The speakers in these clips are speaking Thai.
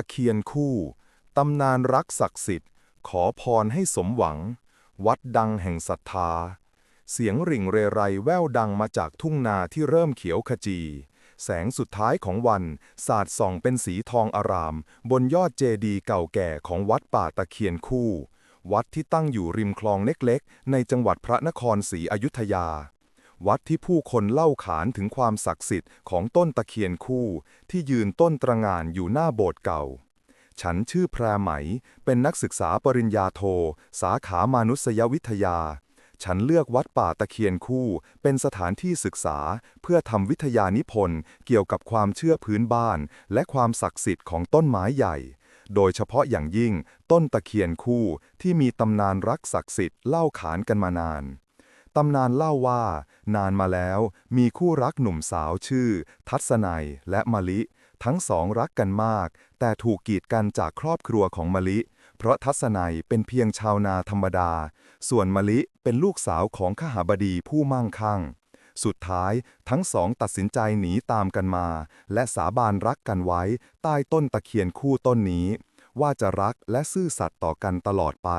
ะเคียนคู่ ตำนานรักศักดิ์สิทธิ์ ขอพรให้สมหวัง วัดดังแห่งศรัทธา เสียงริ่งเรไรแว่วดังมาจากทุ่งนาที่เริ่มเขียวขจี แสงสุดท้ายของวัน สาดส่องเป็นสีทองอาราม บนยอดเจดีย์เก่าแก่ของวัดป่าตะเคียนคู่ วัดที่ตั้งอยู่ริมคลองเล็กๆ ในจังหวัดพระนครศรีอยุธยา วัดที่ผู้คนเล่าขานถึงความศักดิ์สิทธิ์ของต้นตะเคียนคู่ ที่ยืนต้นตระงานอยู่หน้าโบสถ์เก่า ฉันชื่อแพรไหม เป็นนักศึกษาปริญญาโท สาขามานุษยวิทยา ฉันเลือกวัดป่าตะเคียนคู่ เป็นสถานที่ศึกษา เพื่อทำวิทยานิพนธ์เกี่ยวกับความเชื่อพื้นบ้าน และความศักดิ์สิทธิ์ของต้นไม้ใหญ่โดยเฉพาะอย่างยิ่งต้นตะเคียนคู่ที่มีตำนานรักศักดิ์สิทธิ์เล่าขานกันมานาน ตำนานเล่าว่า นานมาแล้วมีคู่รักหนุ่มสาวชื่อ ทัศนัยและมะลิ ทั้งสองรักกันมาก แต่ถูกกีดกันจากครอบครัวของมะลิ เพราะทัศนัยเป็นเพียงชาวนาธรรมดา ส่วนมะลิเป็นลูกสาวของขหาบดีผู้มั่งคั่ง สุดท้ายทั้งสองตัดสินใจหนีตามกันมา และสาบานรักกันไว้ ใต้ต้นตะเคียนคู่ต้นนี้ ว่าจะรักและซื่อสัตย์ต่อกันตลอดไป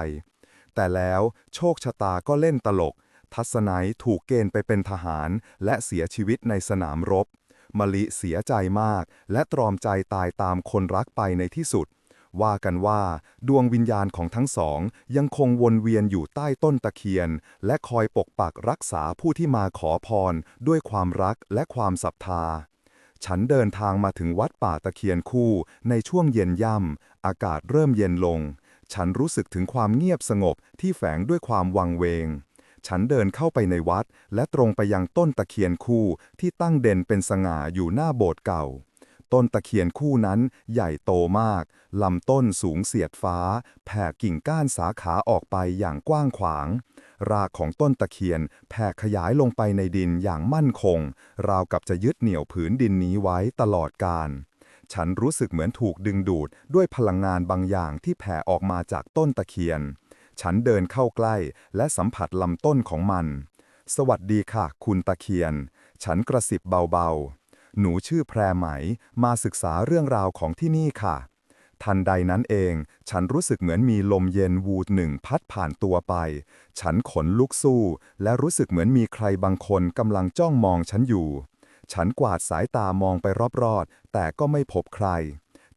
แต่แล้วโชคชะตาก็เล่นตลก ทัศนัยถูกเกณฑ์ไปเป็นทหารและเสียชีวิตในสนามรบ มลิเสียใจมาก และตรอมใจตายตามคนรักไปในที่สุด ว่ากันว่าดวงวิญญาณของทั้งสอง ยังคงวนเวียนอยู่ใต้ต้นตะเคียน และคอยปกปักรักษาผู้ที่มาขอพร ด้วยความรักและความศรัทธาฉันเดินทางมาถึงวัดป่าตะเคียนคู่ในช่วงเย็นย่ำ อากาศเริ่มเย็นลง ฉันรู้สึกถึงความเงียบสงบที่แฝงด้วยความวังเวง ฉันเดินเข้าไปในวัด และตรงไปยังต้นตะเคียนคู่ที่ตั้งเด่นเป็นสง่าอยู่หน้าโบสถ์เก่า ต้นตะเคียนคู่นั้นใหญ่โตมาก ลำต้นสูงเสียดฟ้า แผ่กิ่งก้านสาขาออกไปอย่างกว้างขวาง รากของต้นตะเคียนแผ่ขยายลงไปในดินอย่างมั่นคง ราวกับจะยึดเหนี่ยวผืนดินนี้ไว้ตลอดกาลฉันรู้สึกเหมือนถูกดึงดูดด้วยพลังงานบางอย่างที่แผ่ออกมาจากต้นตะเคียน ฉันเดินเข้าใกล้และสัมผัสลำต้นของมัน สวัสดีค่ะ คุณตะเคียน ฉันกระสิบเบาๆ หนูชื่อแพรไหม มาศึกษาเรื่องราวของที่นี่ค่ะ ทันใดนั้นเอง ฉันรู้สึกเหมือนมีลมเย็นวูดหนึ่งพัดผ่านตัวไป ฉันขนลุกสู้ และรู้สึกเหมือนมีใครบางคนกำลังจ้องมองฉันอยู่ ฉันกวาดสายตามองไปรอบๆ แต่ก็ไม่พบใคร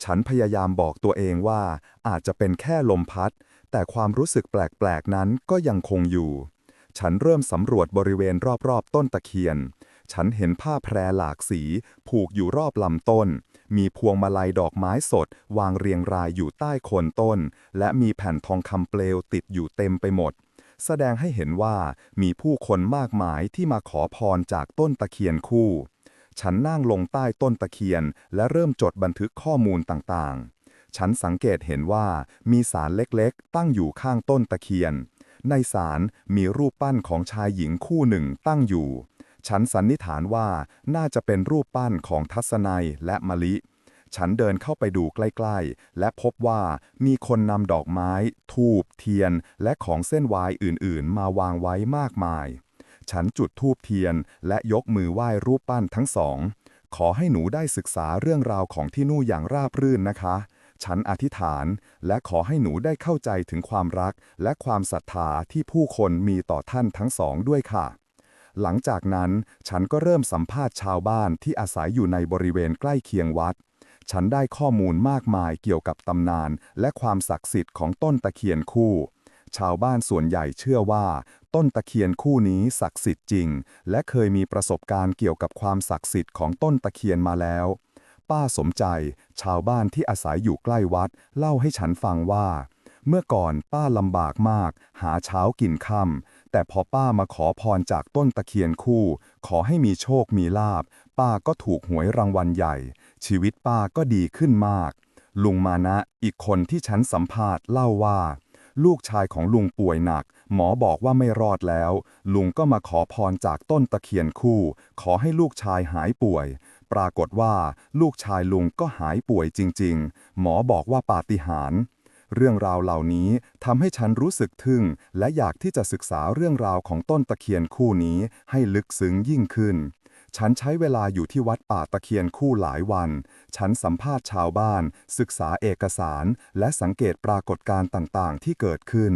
ฉันพยายามบอกตัวเองว่าอาจจะเป็นแค่ลมพัด แต่ความรู้สึกแปลกๆนั้นก็ยังคงอยู่ ฉันเริ่มสำรวจบริเวณรอบๆ ต้นตะเคียน ฉันเห็นผ้าแพรหลากสี ผูกอยู่รอบลำต้น มีพวงมาลัยดอกไม้สด วางเรียงรายอยู่ใต้โคนต้น และมีแผ่นทองคำเปลวติดอยู่เต็มไปหมด แสดงให้เห็นว่ามีผู้คนมากมายที่มาขอพรจากต้นตะเคียนคู่ ฉันนั่งลงใต้ต้นตะเคียน และเริ่มจดบันทึกข้อมูลต่างๆ ฉันสังเกตเห็นว่ามีศาลเล็กๆ ตั้งอยู่ข้างต้นตะเคียน ในศาลมีรูปปั้นของชายหญิงคู่หนึ่งตั้งอยู่ ฉันสันนิษฐานว่าน่าจะเป็นรูปปั้นของทัศนัยและมะลิ ฉันเดินเข้าไปดูใกล้ๆ และพบว่ามีคนนำดอกไม้ ทูบ เทียน และของเส้นไหว้อื่นๆ มาวางไว้มากมาย ฉันจุดธูปเทียนและยกมือไหว้รูปปั้นทั้งสองขอให้หนูได้ศึกษาเรื่องราวของที่นู่อย่างราบรื่นนะคะ ฉันอธิษฐานและขอให้หนูได้เข้าใจถึงความรักและความศรัทธาที่ผู้คนมีต่อท่านทั้งสองด้วยค่ะ หลังจากนั้นฉันก็เริ่มสัมภาษณ์ชาวบ้านที่อาศัยอยู่ในบริเวณใกล้เคียงวัด ฉันได้ข้อมูลมากมายเกี่ยวกับตำนาน และความศักดิ์สิทธิ์ของต้นตะเคียนคู่ ชาวบ้านส่วนใหญ่เชื่อว่า ต้นตะเคียนคู่นี้ศักดิ์สิทธิ์จริง และเคยมีประสบการณ์เกี่ยวกับความศักดิ์สิทธิ์ของต้นตะเคียนมาแล้ว ป้าสมใจ ชาวบ้านที่อาศัยอยู่ใกล้วัด เล่าให้ฉันฟังว่า เมื่อก่อนป้าลำบากมาก หาเช้ากินค่ำแต่พอป้ามาขอพรจากต้นตะเคียนคู่ ขอให้มีโชคมีลาบ ป้าก็ถูกหวยรางวัลใหญ่ ชีวิตป้าก็ดีขึ้นมาก ลุงมานะอีกคนที่ฉันสัมภาษณ์เล่าว่าลูกชายของลุงป่วยหนัก หมอบอกว่าไม่รอดแล้ว ลุงก็มาขอพรจากต้นตะเคียนคู่ ขอให้ลูกชายหายป่วย ปรากฏว่าลูกชายลุงก็หายป่วยจริง ๆ หมอบอกว่าปาฏิหาริย์เรื่องราวเหล่านี้ทำให้ฉันรู้สึกทึ่ง และอยากที่จะศึกษาเรื่องราวของต้นตะเคียนคู่นี้ให้ลึกซึ้งยิ่งขึ้น ฉันใช้เวลาอยู่ที่วัดป่าตะเคียนคู่หลายวัน ฉันสัมภาษณ์ชาวบ้าน ศึกษาเอกสาร และสังเกตปรากฏการณ์ต่างๆ ที่เกิดขึ้น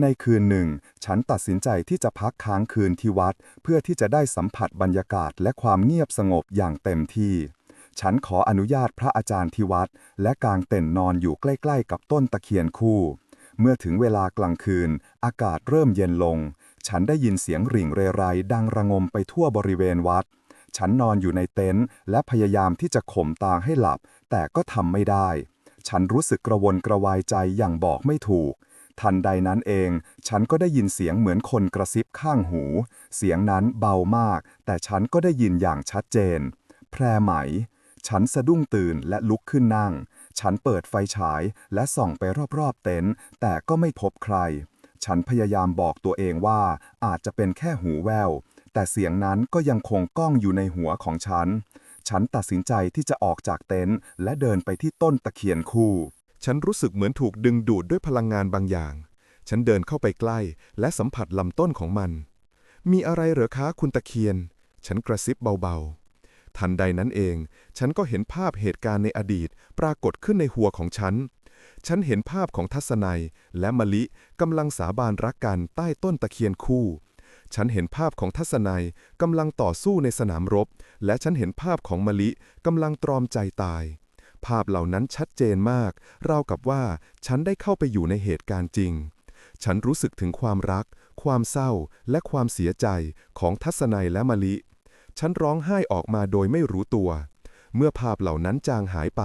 ในคืนหนึ่ง ฉันตัดสินใจที่จะพักค้างคืนที่วัด เพื่อที่จะได้สัมผัสบรรยากาศและความเงียบสงบอย่างเต็มที่ ฉันขออนุญาตพระอาจารย์ที่วัด และกางเต็นท์นอนอยู่ใกล้ ๆ กับต้นตะเคียนคู่ เมื่อถึงเวลากลางคืน อากาศเริ่มเย็นลง ฉันได้ยินเสียงริ่งเรไรดังระงมไปทั่วบริเวณวัด ฉันนอนอยู่ในเต็นท์และพยายามที่จะข่มตาให้หลับ แต่ก็ทำไม่ได้ ฉันรู้สึกกระวนกระวายใจอย่างบอกไม่ถูก ทันใดนั้นเอง ฉันก็ได้ยินเสียงเหมือนคนกระซิบข้างหู เสียงนั้นเบามาก แต่ฉันก็ได้ยินอย่างชัดเจน แพรไหม ฉันสะดุ้งตื่นและลุกขึ้นนั่ง ฉันเปิดไฟฉายและส่องไปรอบๆเต็นท์แต่ก็ไม่พบใคร ฉันพยายามบอกตัวเองว่าอาจจะเป็นแค่หูแวว แต่เสียงนั้นก็ยังคงก้องอยู่ในหัวของฉัน ฉันตัดสินใจที่จะออกจากเต็นท์และเดินไปที่ต้นตะเคียนคู่ ฉันรู้สึกเหมือนถูกดึงดูดด้วยพลังงานบางอย่าง ฉันเดินเข้าไปใกล้และสัมผัสลำต้นของมัน มีอะไรเหรอคะคุณตะเคียน ฉันกระซิบเบาๆ ทันใดนั้นเอง ฉันก็เห็นภาพเหตุการณ์ในอดีตปรากฏขึ้นในหัวของฉัน ฉันเห็นภาพของทัศนัยและมะลิกำลังสาบานรักกันใต้ต้นตะเคียนคู่ฉันเห็นภาพของทัศนัยกำลังต่อสู้ในสนามรบ และฉันเห็นภาพของมะลิกำลังตรอมใจตาย ภาพเหล่านั้นชัดเจนมาก ราวกับว่าฉันได้เข้าไปอยู่ในเหตุการณ์จริง ฉันรู้สึกถึงความรัก ความเศร้า และความเสียใจของทัศนัยและมะลิ ฉันร้องไห้ออกมาโดยไม่รู้ตัว เมื่อภาพเหล่านั้นจางหายไป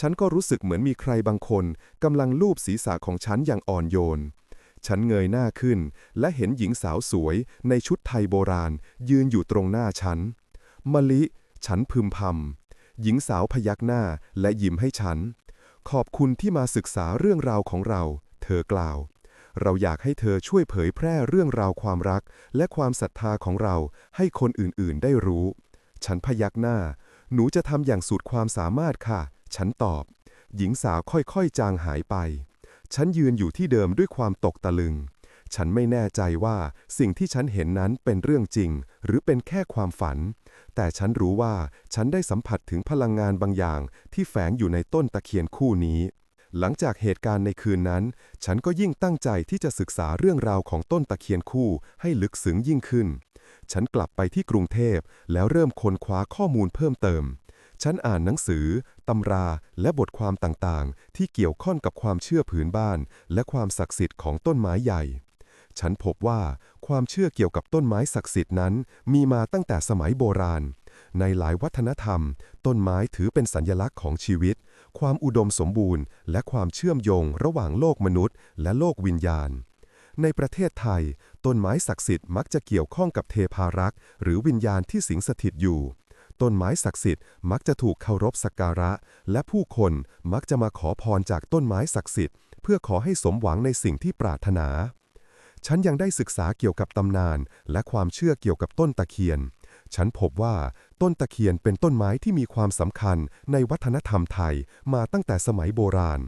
ฉันก็รู้สึกเหมือนมีใครบางคนกำลังลูบศีรษะของฉันอย่างอ่อนโยนฉันเงยหน้าขึ้น และเห็นหญิงสาวสวยในชุดไทยโบราณ ยืนอยู่ตรงหน้าฉัน มะลิ ฉันพึมพำ หญิงสาวพยักหน้าและยิ้มให้ฉัน ขอบคุณที่มาศึกษาเรื่องราวของเรา เธอกล่าว เราอยากให้เธอช่วยเผยแพร่เรื่องราวความรัก และความศรัทธาของเราให้คนอื่นๆได้รู้ ฉันพยักหน้า หนูจะทำอย่างสุดความสามารถค่ะ ฉันตอบ หญิงสาวค่อยๆ จางหายไป ฉันยืนอยู่ที่เดิมด้วยความตกตะลึงฉันไม่แน่ใจว่าสิ่งที่ฉันเห็นนั้นเป็นเรื่องจริง หรือเป็นแค่ความฝัน แต่ฉันรู้ว่าฉันได้สัมผัสถึงพลังงานบางอย่างที่แฝงอยู่ในต้นตะเคียนคู่นี้ หลังจากเหตุการณ์ในคืนนั้น ฉันก็ยิ่งตั้งใจที่จะศึกษาเรื่องราวของต้นตะเคียนคู่ให้ลึกซึ้งยิ่งขึ้น ฉันกลับไปที่กรุงเทพแล้วเริ่มค้นคว้าข้อมูลเพิ่มเติม ฉันอ่านหนังสือ ตำรา และบทความต่างๆ ที่เกี่ยวข้องกับความเชื่อผืนบ้าน และความศักดิ์สิทธิ์ของต้นไม้ใหญ่ ฉันพบว่าความเชื่อเกี่ยวกับต้นไม้ศักดิ์สิทธิ์นั้น มีมาตั้งแต่สมัยโบราณ ในหลายวัฒนธรรม ต้นไม้ถือเป็นสัญลักษณ์ของชีวิต ความอุดมสมบูรณ์ และความเชื่อมโยงระหว่างโลกมนุษย์ และโลกวิญญาณ ในประเทศไทย ต้นไม้ศักดิ์สิทธิ์มักจะเกี่ยวข้องกับเทพารักษ์ หรือวิญญาณที่สิงสถิตอยู่ต้นไม้ศักดิ์สิทธิ์มักจะถูกเคารพสักการะ และผู้คนมักจะมาขอพรจากต้นไม้ศักดิ์สิทธิ์ เพื่อขอให้สมหวังในสิ่งที่ปรารถนา ฉันยังได้ศึกษาเกี่ยวกับตำนาน และความเชื่อเกี่ยวกับต้นตะเคียน ฉันพบว่าต้นตะเคียนเป็นต้นไม้ที่มีความสำคัญในวัฒนธรรมไทยมาตั้งแต่สมัยโบราณ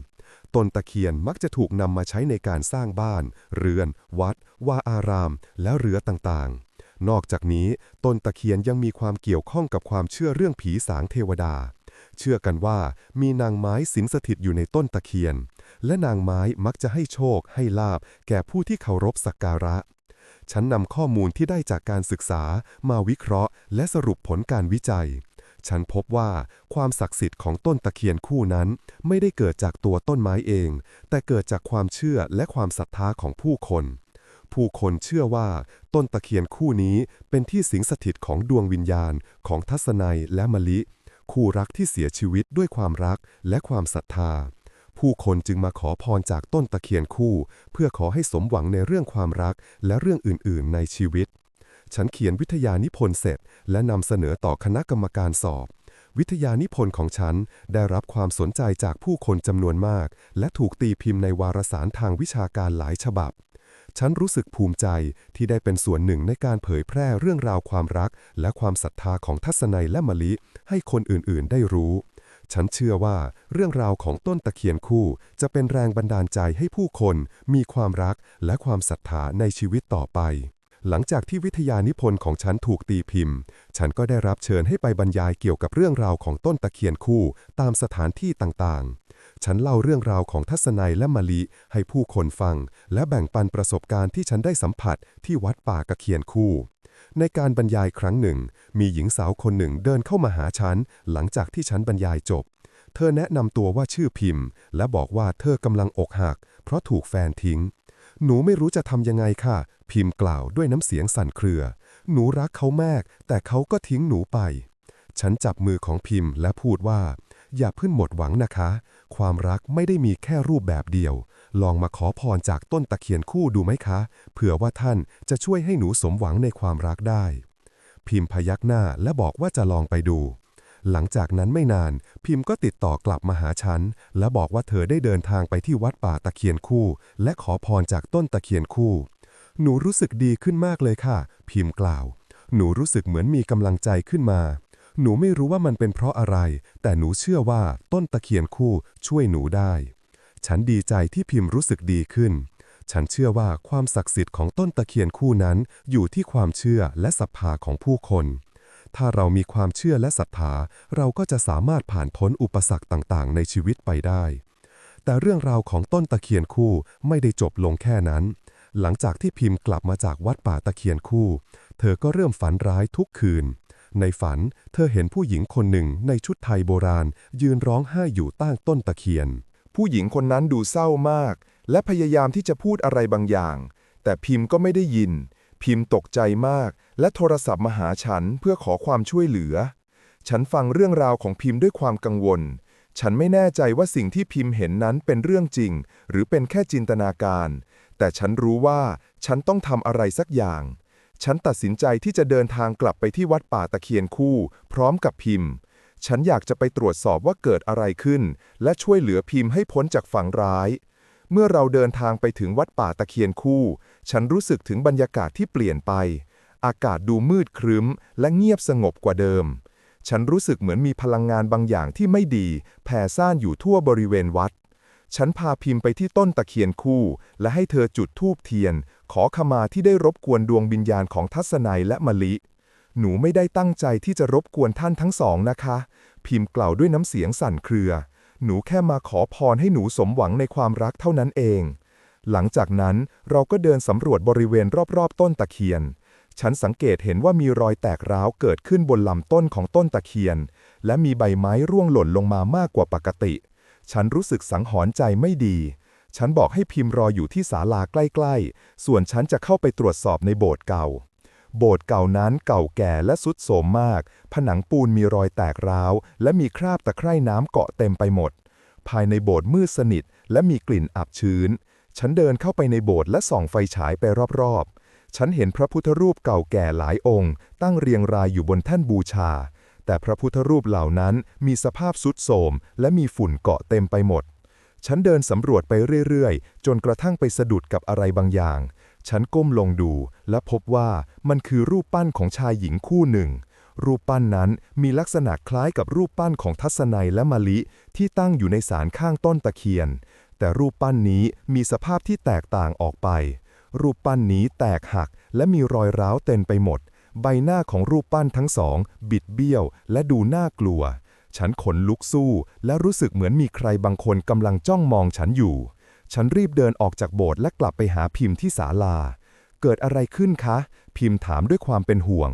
ต้นตะเคียนมักจะถูกนำมาใช้ในการสร้างบ้าน เรือน วัด วาอาราม และเรือต่างๆ นอกจากนี้ ต้นตะเคียนยังมีความเกี่ยวข้องกับความเชื่อเรื่องผีสางเทวดา เชื่อกันว่ามีนางไม้สิงสถิตอยู่ในต้นตะเคียน และนางไม้มักจะให้โชคให้ลาบแก่ผู้ที่เคารพสักการะ ฉันนำข้อมูลที่ได้จากการศึกษามาวิเคราะห์ และสรุปผลการวิจัย ฉันพบว่าความศักดิ์สิทธิ์ของต้นตะเคียนคู่นั้น ไม่ได้เกิดจากตัวต้นไม้เอง แต่เกิดจากความเชื่อและความศรัทธาของผู้คนผู้คนเชื่อว่าต้นตะเคียนคู่นี้เป็นที่สิงสถิตของดวงวิญญาณของทัศนัยและมะลิ คู่รักที่เสียชีวิตด้วยความรักและความศรัทธา ผู้คนจึงมาขอพรจากต้นตะเคียนคู่ เพื่อขอให้สมหวังในเรื่องความรักและเรื่องอื่น ๆ ในชีวิต ฉันเขียนวิทยานิพนธ์เสร็จ และนำเสนอต่อคณะกรรมการสอบ วิทยานิพนธ์ของฉันได้รับความสนใจจากผู้คนจำนวนมาก และถูกตีพิมพ์ในวารสารทางวิชาการหลายฉบับ ฉันรู้สึกภูมิใจที่ได้เป็นส่วนหนึ่งในการเผยแพร่เรื่องราวความรัก และความศรัทธาของทัศนัยและมะลิ ให้คนอื่น ๆ ได้รู้ ฉันเชื่อว่าเรื่องราวของต้นตะเคียนคู่จะเป็นแรงบันดาลใจให้ผู้คนมีความรักและความศรัทธาในชีวิตต่อไป หลังจากที่วิทยานิพนธ์ของฉันถูกตีพิมพ์ ฉันก็ได้รับเชิญให้ไปบรรยายเกี่ยวกับเรื่องราวของต้นตะเคียนคู่ตามสถานที่ต่างๆ ฉันเล่าเรื่องราวของทัศนัยและมะลิให้ผู้คนฟัง และแบ่งปันประสบการณ์ที่ฉันได้สัมผัสที่วัดป่ากระเคียนคู่ ในการบรรยายครั้งหนึ่ง มีหญิงสาวคนหนึ่งเดินเข้ามาหาฉัน หลังจากที่ฉันบรรยายจบ เธอแนะนำตัวว่าชื่อพิมพ์ และบอกว่าเธอกำลังอกหัก เพราะถูกแฟนทิ้ง หนูไม่รู้จะทำยังไงค่ะ พิมพ์กล่าวด้วยน้ำเสียงสั่นเครือ หนูรักเขามาก แต่เขาก็ทิ้งหนูไป ฉันจับมือของพิมพ์และพูดว่า อย่าเพิ่งหมดหวังนะคะ ความรักไม่ได้มีแค่รูปแบบเดียว ลองมาขอพรจากต้นตะเคียนคู่ดูไหมคะ เผื่อว่าท่านจะช่วยให้หนูสมหวังในความรักได้ พิมพ์พยักหน้าและบอกว่าจะลองไปดู หลังจากนั้นไม่นาน พิมพ์ก็ติดต่อกลับมาหาฉัน และบอกว่าเธอได้เดินทางไปที่วัดป่าตะเคียนคู่ และขอพรจากต้นตะเคียนคู่ หนูรู้สึกดีขึ้นมากเลยค่ะ พิมพ์กล่าว หนูรู้สึกเหมือนมีกำลังใจขึ้นมาหนูไม่รู้ว่ามันเป็นเพราะอะไร แต่หนูเชื่อว่าต้นตะเคียนคู่ช่วยหนูได้ ฉันดีใจที่พิมพ์รู้สึกดีขึ้น ฉันเชื่อว่าความศักดิ์สิทธิ์ของต้นตะเคียนคู่นั้นอยู่ที่ความเชื่อและศรัทธาของผู้คน ถ้าเรามีความเชื่อและศรัทธา เราก็จะสามารถผ่านพ้นอุปสรรคต่างๆ ในชีวิตไปได้ แต่เรื่องราวของต้นตะเคียนคู่ไม่ได้จบลงแค่นั้น หลังจากที่พิมพ์กลับมาจากวัดป่าตะเคียนคู่ เธอก็เริ่มฝันร้ายทุกคืนในฝันเธอเห็นผู้หญิงคนหนึ่งในชุดไทยโบราณ ยืนร้องไห้อยู่ใต้ต้นตะเคียน ผู้หญิงคนนั้นดูเศร้ามาก และพยายามที่จะพูดอะไรบางอย่าง แต่พิมพ์ก็ไม่ได้ยิน พิมพ์ตกใจมาก และโทรศัพท์มาหาฉันเพื่อขอความช่วยเหลือ ฉันฟังเรื่องราวของพิมพ์ด้วยความกังวล ฉันไม่แน่ใจว่าสิ่งที่พิมพ์เห็นนั้นเป็นเรื่องจริง หรือเป็นแค่จินตนาการ แต่ฉันรู้ว่าฉันต้องทำอะไรสักอย่าง ฉันตัดสินใจที่จะเดินทางกลับไปที่วัดป่าตะเคียนคู่ พร้อมกับพิมพ์ ฉันอยากจะไปตรวจสอบว่าเกิดอะไรขึ้น และช่วยเหลือพิมพ์ให้พ้นจากฝังร้าย เมื่อเราเดินทางไปถึงวัดป่าตะเคียนคู่ ฉันรู้สึกถึงบรรยากาศที่เปลี่ยนไป อากาศดูมืดครึ้ม และเงียบสงบกว่าเดิม ฉันรู้สึกเหมือนมีพลังงานบางอย่างที่ไม่ดี แผ่ซ่านอยู่ทั่วบริเวณวัด ฉันพาพิมพ์ไปที่ต้นตะเคียนคู่ และให้เธอจุดธูปเทียน ขอขมาที่ได้รบกวนดวงวิญญาณของทัศนัยและมะลิหนูไม่ได้ตั้งใจที่จะรบกวนท่านทั้งสองนะคะ พิมพ์กล่าวด้วยน้ำเสียงสั่นเครือ หนูแค่มาขอพรให้หนูสมหวังในความรักเท่านั้นเอง หลังจากนั้นเราก็เดินสำรวจบริเวณรอบๆ ต้นตะเคียน ฉันสังเกตเห็นว่ามีรอยแตกร้าวเกิดขึ้นบนลำต้นของต้นตะเคียน และมีใบไม้ร่วงหล่นลงมามากกว่าปกติ ฉันรู้สึกสังหรณ์ใจไม่ดี ฉันบอกให้พิมพ์รออยู่ที่ศาลาใกล้ ๆ ส่วนฉันจะเข้าไปตรวจสอบในโบสถ์เก่า โบสถ์เก่านั้นเก่าแก่และสุดโทรมมาก ผนังปูนมีรอยแตกร้าว และมีคราบตะไคร่น้ำเกาะเต็มไปหมด ภายในโบสถ์มืดสนิท และมีกลิ่นอับชื้น ฉันเดินเข้าไปในโบสถ์และส่องไฟฉายไปรอบๆ ฉันเห็นพระพุทธรูปเก่าแก่หลายองค์ ตั้งเรียงรายอยู่บนแท่นบูชา แต่พระพุทธรูปเหล่านั้นมีสภาพสุดโทรมและมีฝุ่นเกาะเต็มไปหมด ฉันเดินสำรวจไปเรื่อยๆ จนกระทั่งไปสะดุดกับอะไรบางอย่าง ฉันก้มลงดู และพบว่ามันคือรูปปั้นของชายหญิงคู่หนึ่ง รูปปั้นนั้นมีลักษณะคล้ายกับรูปปั้นของทัศนัยและมะลิที่ตั้งอยู่ในศาลข้างต้นตะเคียน แต่รูปปั้นนี้มีสภาพที่แตกต่างออกไป รูปปั้นนี้แตกหักและมีรอยร้าวเต็มไปหมด ใบหน้าของรูปปั้นทั้งสอง บิดเบี้ยว และดูน่ากลัว ฉันขนลุกสู้ และรู้สึกเหมือนมีใครบางคนกำลังจ้องมองฉันอยู่ ฉันรีบเดินออกจากโบสถ์และกลับไปหาพิมพ์ที่ศาลา เกิดอะไรขึ้นคะ พิมพ์ถามด้วยความเป็นห่วง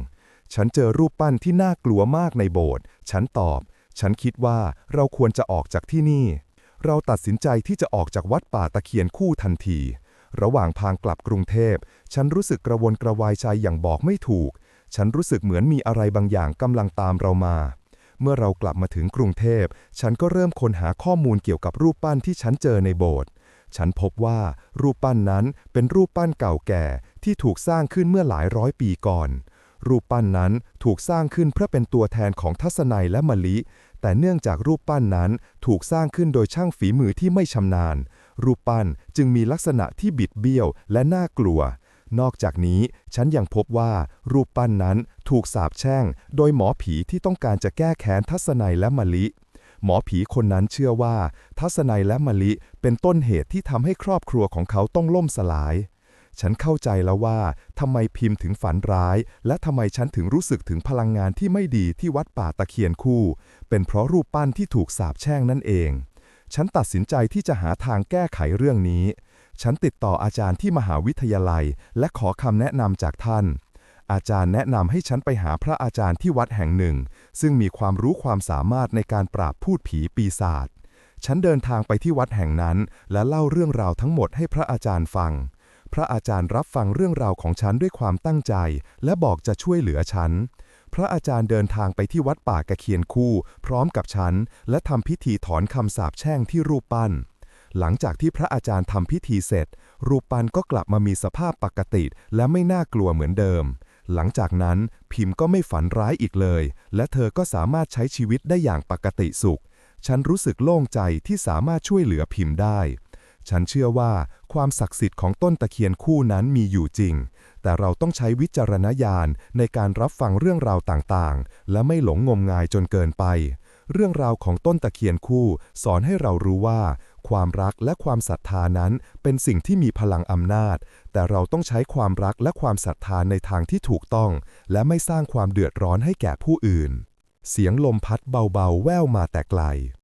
ฉันเจอรูปปั้นที่น่ากลัวมากในโบสถ์ ฉันตอบ ฉันคิดว่าเราควรจะออกจากที่นี่ เราตัดสินใจที่จะออกจากวัดป่าตะเคียนคู่ทันที ระหว่างทางกลับกรุงเทพ ฉันรู้สึกกระวนกระวายใจอย่างบอกไม่ถูก ฉันรู้สึกเหมือนมีอะไรบางอย่างกำลังตามเรามาเมื่อเรากลับมาถึงกรุงเทพ ฉันก็เริ่มค้นหาข้อมูลเกี่ยวกับรูปปั้นที่ฉันเจอในโบสถ์ ฉันพบว่ารูปปั้นนั้นเป็นรูปปั้นเก่าแก่ที่ถูกสร้างขึ้นเมื่อหลายร้อยปีก่อน รูปปั้นนั้นถูกสร้างขึ้นเพื่อเป็นตัวแทนของทัศนัยและมะลิ แต่เนื่องจากรูปปั้นนั้นถูกสร้างขึ้นโดยช่างฝีมือที่ไม่ชำนาญ รูปปั้นจึงมีลักษณะที่บิดเบี้ยวและน่ากลัว นอกจากนี้ฉันยังพบว่ารูปปั้นนั้นถูกสาปแช่ง โดยหมอผีที่ต้องการจะแก้แค้นทัศนัยและมะลิ หมอผีคนนั้นเชื่อว่า ทัศนัยและมะลิเป็นต้นเหตุที่ทำให้ครอบครัวของเขาต้องล่มสลาย ฉันเข้าใจแล้วว่าทำไมพิมพ์ถึงฝันร้าย และทำไมฉันถึงรู้สึกถึงพลังงานที่ไม่ดีที่วัดป่าตะเคียนคู่ เป็นเพราะรูปปั้นที่ถูกสาปแช่งนั่นเอง ฉันตัดสินใจที่จะหาทางแก้ไขเรื่องนี้ ฉันติดต่ออาจารย์ที่มหาวิทยาลัย และขอคำแนะนำจากท่าน อาจารย์แนะนำให้ฉันไปหาพระอาจารย์ที่วัดแห่งหนึ่ง ซึ่งมีความรู้ความสามารถในการปราบพูดผีปีศาจ ฉันเดินทางไปที่วัดแห่งนั้น และเล่าเรื่องราวทั้งหมดให้พระอาจารย์ฟัง พระอาจารย์รับฟังเรื่องราวของฉันด้วยความตั้งใจ และบอกจะช่วยเหลือฉัน พระอาจารย์เดินทางไปที่วัดป่ากระเคียนคู่ พร้อมกับฉัน และทำพิธีถอนคำสาปแช่งที่รูปปั้นหลังจากที่พระอาจารย์ทำพิธีเสร็จ รูปปั้นก็กลับมามีสภาพปกติ และไม่น่ากลัวเหมือนเดิม หลังจากนั้นพิมพ์ก็ไม่ฝันร้ายอีกเลย และเธอก็สามารถใช้ชีวิตได้อย่างปกติสุข ฉันรู้สึกโล่งใจที่สามารถช่วยเหลือพิมพ์ได้ ฉันเชื่อว่าความศักดิ์สิทธิ์ของต้นตะเคียนคู่นั้นมีอยู่จริง แต่เราต้องใช้วิจารณญาณในการรับฟังเรื่องราวต่างๆ และไม่หลงงมงายจนเกินไป เรื่องราวของต้นตะเคียนคู่ สอนให้เรารู้ว่า ความรักและความศรัทธานั้นเป็นสิ่งที่มีพลังอำนาจ แต่เราต้องใช้ความรักและความศรัทธาในทางที่ถูกต้อง และไม่สร้างความเดือดร้อนให้แก่ผู้อื่น เสียงลมพัดเบาๆ แว่วมาแต่ไกล